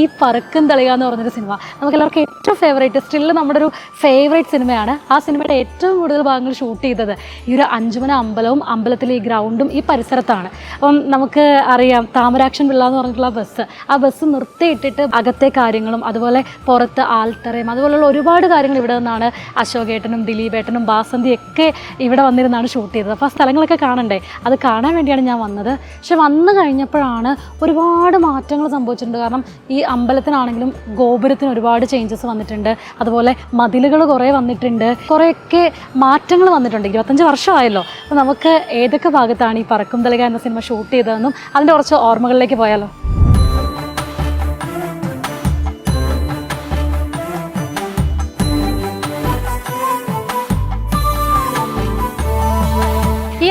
ഈ പറക്കും തളിക എന്ന് പറഞ്ഞൊരു സിനിമ. നമുക്ക് എല്ലാവർക്കും ഏറ്റവും ഫേവറേറ്റ് സ്റ്റിൽ നമ്മുടെ ഒരു ഫേവറേറ്റ് സിനിമയാണ്. ആ സിനിമയുടെ ഏറ്റവും കൂടുതൽ ഭാഗങ്ങൾ ഷൂട്ട് ചെയ്തത് ഈ ഒരു അഞ്ചുമന അമ്പലവും അമ്പലത്തിലെ ഈ ഗ്രൗണ്ടും ഈ പരിസരത്താണ്. അപ്പം നമുക്ക് അറിയാം താമരാക്ഷൻ പിള്ള എന്ന് പറഞ്ഞിട്ടുള്ള ബസ് ആ ബസ് നിർത്തിയിട്ടിട്ട് അകത്തെ കാര്യങ്ങളും അതുപോലെ പുറത്ത് ആൽത്തറയും അതുപോലെയുള്ള ഒരുപാട് കാര്യങ്ങൾ ഇവിടെ നിന്നാണ് അശോകേട്ടനും ദിലീപേട്ടനും ബാസന്തി ഒക്കെ ഇവിടെ വന്നിരുന്നാണ് ഷൂട്ട് ചെയ്തത്. അപ്പോൾ ആ സ്ഥലങ്ങളൊക്കെ കാണണ്ടേ? അത് കാണാൻ വേണ്ടിയാണ് ഞാൻ വന്നത്. പക്ഷെ വന്നു കഴിഞ്ഞപ്പോഴാണ് ഒരുപാട് മാറ്റങ്ങൾ സംഭവിച്ചിട്ടുണ്ട്. കാരണം ഈ അമ്പലത്തിനാണെങ്കിലും ഗോപുരത്തിന് ഒരുപാട് ചേഞ്ചസ് വന്നിട്ടുണ്ട്. അതുപോലെ മതിലുകൾ കുറേ വന്നിട്ടുണ്ട്. കുറേയൊക്കെ മാറ്റങ്ങൾ വന്നിട്ടുണ്ട്. ഇരുപത്തഞ്ച് വർഷമായല്ലോ. അപ്പോൾ നമുക്ക് ഏതൊക്കെ ഭാഗത്താണ് ഈ പറക്കും തലക എന്ന സിനിമ ഷൂട്ട് ചെയ്തതെന്നും അതിന്റെ കുറച്ച് ഓർമ്മകളിലേക്ക് പോയാലോ?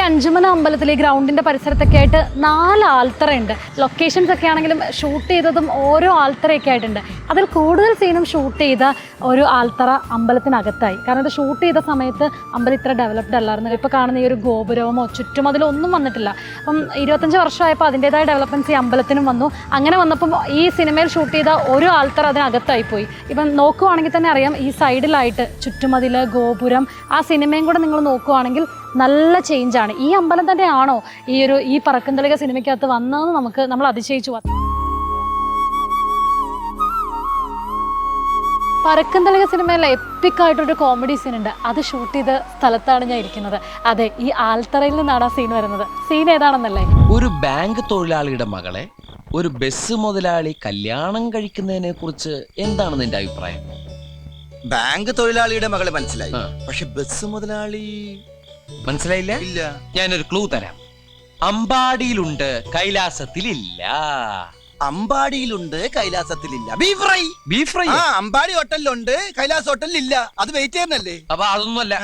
അഞ്ചുമന അമ്പലത്തിലെ ഗ്രൗണ്ടിന്റെ പരിസരത്തൊക്കെ ആയിട്ട് നാല് ആൽത്തറയുണ്ട് ലൊക്കേഷൻസ് ഒക്കെ ആണെങ്കിലും ഷൂട്ട് ചെയ്തതും ഓരോ ആൽത്തറയൊക്കെ ആയിട്ടുണ്ട്. അതിൽ കൂടുതൽ സീനും ഷൂട്ട് ചെയ്ത ഒരു ആൽത്തറ അമ്പലത്തിനകത്തായി. കാരണം ഇത് ഷൂട്ട് ചെയ്ത സമയത്ത് അമ്പലം ഇത്ര ഡെവലപ്ഡ് അല്ലായിരുന്നു. ഇപ്പോൾ കാണുന്ന ഈ ഒരു ഗോപുരമോ ചുറ്റും അതിലൊന്നും വന്നിട്ടില്ല. അപ്പം ഇരുപത്തഞ്ച് വർഷമായപ്പോൾ അതിന്റെതായ ഡെവലപ്മെന്റ്സ് ഈ അമ്പലത്തിനും വന്നു. അങ്ങനെ വന്നപ്പം ഈ സിനിമയിൽ ഷൂട്ട് ചെയ്ത ഒരു ആൾത്തറ അതിനകത്തായി പോയി. ഇപ്പം നോക്കുവാണെങ്കിൽ തന്നെ അറിയാം ഈ സൈഡിലായിട്ട് ചുറ്റുമതിൽ ഗോപുരം ആ സിനിമയും കൂടെ നിങ്ങൾ നോക്കുവാണെങ്കിൽ നല്ല ചേഞ്ചാണ് ഈ അമ്പലം തന്നെയാണോ ഈ ഒരു ഈ പറക്കുന്തളിക സിനിമയ്ക്കകത്ത് വന്നതെന്ന് നമുക്ക് നമ്മൾ അതിശയിച്ചു പോവാം. തലക സിനിമയിലെ എപ്പിക് ആയിട്ടൊരു കോമഡി സീൻ ഉണ്ട്. അത് ഷൂട്ട് ചെയ്ത സ്ഥലത്താണ് ഞാൻ ഇരിക്കുന്നത്. അതെ ഈ ആൽത്തറയിൽ നിന്നാണ് ആ സീൻ വരുന്നത്. സീൻ ഏതാണെന്നല്ലേ? ഒരു ബാങ്ക് തൊഴിലാളിയുടെ മകളെ ഒരു ബസ് മുതലാളി കല്യാണം കഴിക്കുന്നതിനെ കുറിച്ച് എന്താണ് നിന്റെ അഭിപ്രായം? ബാങ്ക് തൊഴിലാളിയുടെ മകളെ മനസ്സിലായി. ആ. പക്ഷെ ബസ് മുതലാളി മനസ്സിലായില്ല? ഇല്ല. ഞാനൊരു ക്ലൂ തരാം. അമ്പാടിയിലുണ്ട് കൈലാസത്തിലില്ല. അമ്പാടിയിലുണ്ട് കൈലാസത്തിലില്ല. ബീഫ് ഫ്രൈ ബീഫ് ഫ്രൈ ആ അമ്പാടി ഹോട്ടലിലുണ്ട് കൈലാസ് ഹോട്ടലിലില്ല. അത് വെയിറ്റ് ചെയ്യുന്നല്ലേ അപ്പൊ അതൊന്നുമല്ല.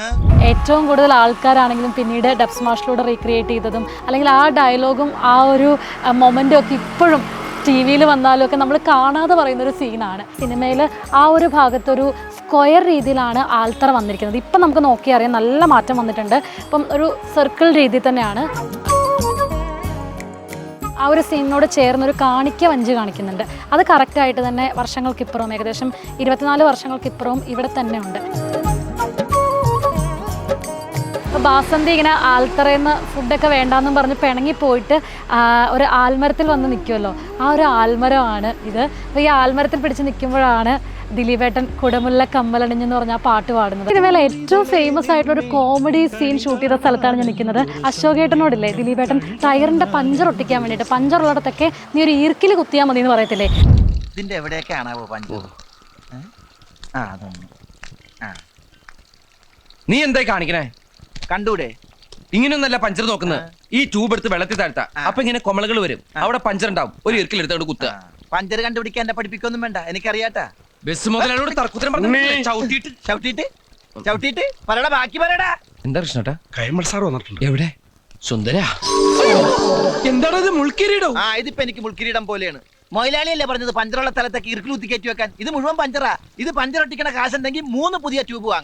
ഏറ്റവും കൂടുതൽ ആൾക്കാരാണെങ്കിലും പിന്നീട് ഡബ്സ് മാഷിലൂടെ റീക്രിയേറ്റ് ചെയ്തതും അല്ലെങ്കിൽ ആ ഡയലോഗും ആ ഒരു മൊമെന്റും ഒക്കെ ഇപ്പോഴും ടി വിയിൽ വന്നാലും ഒക്കെ നമ്മൾ കാണാതെ പറയുന്ന ഒരു സീനാണ് സിനിമയിൽ ആ ഒരു ഭാഗത്തൊരു സ്ക്വയർ രീതിയിലാണ് ആൽത്തറ വന്നിരിക്കുന്നത്. ഇപ്പം നമുക്ക് നോക്കിയാൽ അറിയാം നല്ല മാറ്റം വന്നിട്ടുണ്ട്. ഇപ്പം ഒരു സർക്കിൾ രീതിയിൽ തന്നെയാണ്. ആ ഒരു സീനിനോട് ചേർന്നൊരു കാണിക്ക വഞ്ചി കാണിക്കുന്നുണ്ട്. അത് കറക്റ്റായിട്ട് തന്നെ വർഷങ്ങൾക്കിപ്പുറവും ഏകദേശം ഇരുപത്തിനാല് വർഷങ്ങൾക്കിപ്പുറവും ഇവിടെ തന്നെ ഉണ്ട്. ബാസന്തി ഇങ്ങനെ ആൽത്തറയെന്ന് ഫുഡൊക്കെ വേണ്ടാന്നും പറഞ്ഞ് പിണങ്ങി പോയിട്ട് ഒരു ആൽമരത്തിൽ വന്ന് നിൽക്കുമല്ലോ ആ ഒരു ആൽമരമാണ് ഇത്. അപ്പോൾ ഈ ആൽമരത്തിൽ പിടിച്ച് നിൽക്കുമ്പോഴാണ് ദിലീപേട്ടൻ കുടമുല്ല കമ്മലണിഞ്ഞെന്ന് പറഞ്ഞ ആ പാട്ട് പാടുന്നത്. ഇതുപോലെ ഏറ്റവും ഫേമസ് ആയിട്ടുള്ള ഒരു കോമഡി സീൻ ഷൂട്ട് ചെയ്ത സ്ഥലത്താണ് ഞാൻ നിൽക്കുന്നത്. അശോകേട്ടനോടില്ലേ? ദിലീപേട്ടൻ ടയറിന്റെ പഞ്ചർ ഒട്ടിക്കാൻ വേണ്ടിയിട്ട് പഞ്ചർ ഉള്ളിടത്തൊക്കെ നീ ഒരു ഈർക്കിൽ കുത്തിയാൽ മതി എന്ന് പറയത്തില്ലേ? എവിടെയൊക്കെയാണാവോ ആ അതൊന്നും. ആ. നീ എന്തായി കാണിക്കണേ? കണ്ടൂടെ? ഇങ്ങനെയൊന്നല്ല പഞ്ചർ നോക്കുന്നത് ഈ ട്യൂബ് എടുത്ത് വെള്ളത്തിൽ താഴ്ത്താ. അപ്പൊ ഇങ്ങനെ കൊമളകൾ വരും. അവിടെ പഞ്ചർ ഉണ്ടാവും. ഒരു ഇരിക്കൽ എടുത്തോണ്ട് കുത്തുക. പഞ്ചർ കണ്ടുപിടിക്കാൻ എന്നെ പഠിപ്പിക്കൊന്നും വേണ്ട. എനിക്കറിയാട്ടാ. ബസ് മുതലാളിയോട് തർക്കുത്തരം പറഞ്ഞു ചവിട്ടിയിട്ട് ചവിട്ടിട്ട് ചവിട്ടിട്ട് പറയടാ ബാക്കി പറയടാ. എന്താ കൃഷ്ണട്ടാ? കൈമൾ സാർ വന്നിട്ടുണ്ട്. എവിടെ? സുന്ദര. എന്താണത് മുൾക്കിരീടോ? ആ ഇതിപ്പോ എനിക്ക് മുൾക്കിരീടം പോലെയാണ്. മൊയിലാളിയല്ലേ പറഞ്ഞത് പഞ്ചറുള്ള സ്ഥലത്തേക്ക് ഇറുക്കിൽ കുത്തി കയറ്റി വെക്കാൻ? ഇത് മുഴുവൻ പഞ്ചറാ. ഇത് പഞ്ചർ ഒട്ടിക്കണ കാശുണ്ടെങ്കിൽ മൂന്ന് പുതിയ ട്യൂബ് വാങ്ങാം.